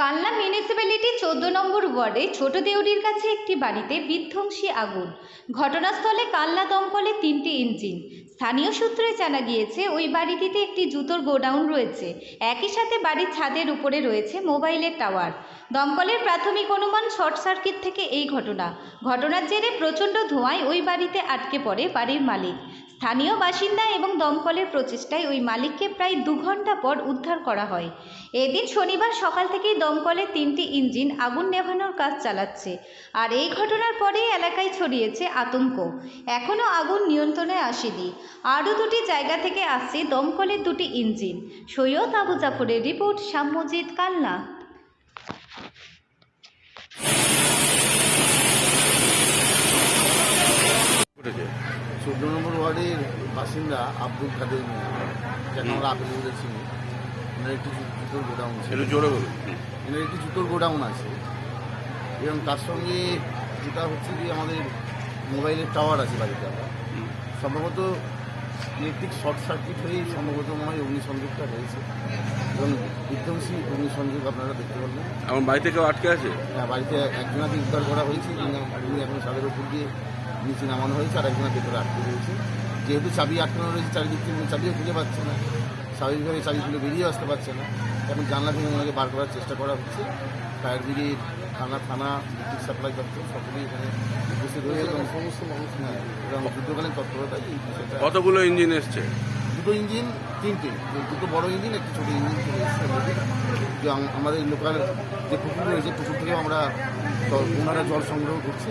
Kalna municipality চোদ্দ নম্বর ওয়ার্ডে ছোট দেউরির কাছে একটি বাড়িতে বিধ্বংসী আগুন। ঘটনাস্থলে কালনা দমকলে তিনটি ইঞ্জিন। স্থানীয় সূত্রে জানা গিয়েছে, ওই বাড়িটিতে একটি জুতোর গোডাউন রয়েছে। একই সাথে বাড়ির ছাদের উপরে রয়েছে মোবাইলের টাওয়ার। দমকলের প্রাথমিক অনুমান শর্ট সার্কিট থেকে এই ঘটনা। ঘটনার জেরে প্রচণ্ড ধোঁয়ায় ওই বাড়িতে আটকে পড়ে বাড়ির মালিক। স্থানীয় বাসিন্দা এবং দমকলের প্রচেষ্টায় ওই মালিককে প্রায় দু ঘণ্টা পর উদ্ধার করা হয়। এদিন শনিবার সকাল থেকেই দমকলের তিনটি ইঞ্জিন আগুন নেভানোর কাজ চালাচ্ছে আর এই ঘটনার পরেই এলাকায় ছড়িয়েছে আতঙ্ক। এখনও আগুন নিয়ন্ত্রণে আসেনি। আরও দুটি জায়গা থেকে আসছে দমকলের দুটি ইঞ্জিন। সৈয়দ আবু জাফরের রিপোর্ট শ্যামজিৎ কালনা। চোদ্দ নম্বর ওয়ার্ডের বাসিন্দা আব্দুল কাদের মিয়া যাকে আমরা আপেল চিনি। এনার একটি জুতোর গোডাউন ছিল একটু জোরে বলুন। এনার একটি জুতোর গোডাউন আছে। এবং তার সঙ্গে যেটা হচ্ছে যে আমাদের মোবাইলের টাওয়ার আছে বাড়িতে আমরা। সম্ভবত ইলেকট্রিক শর্ট সার্কিট হয়েই সম্ভবত মনে হয় অগ্নিসংযোগটা হয়েছে। এবং বিধ্বংসী অগ্নিসংযোগ আপনারা দেখতে পারবেন। আমার বাড়িতে কেউ আটকে আছে? হ্যাঁ, বাড়িতে একজনাকে উদ্ধার করা হয়েছে। যিনি এখন ছাদের উপর দিয়ে নিচে নামানো হয়েছে আর একজনের ভেতরে আটকে রয়েছে। যেহেতু চাবি আটকানো রয়েছে চারিদিক থেকে চাবিও খুঁজে পাচ্ছে না। স্বাভাবিকভাবে চাবিগুলো বেরিয়ে আসতে পারছে না। এখন জানলা থেকে ওনাকে বার করার চেষ্টা করা হচ্ছে। ফায়ার ব্রিগেড থানা থানা বিদ্যুৎ সাপ্লাই দপ্তর সকলেই এখানে উপস্থিত রয়েছে এবং সমস্ত মানুষ হ্যাঁ এবং যুদ্ধকালীন তৎপরতা কতগুলো ইঞ্জিন এসছে? দুটো ইঞ্জিন তিনটে। দুটো বড় ইঞ্জিন একটি ছোটো ইঞ্জিন চলে এসেছে আমাদের। লোকাল যে পুকুর রয়েছে পুকুর থেকেও আমরা জল ওনারা জল সংগ্রহ করছি।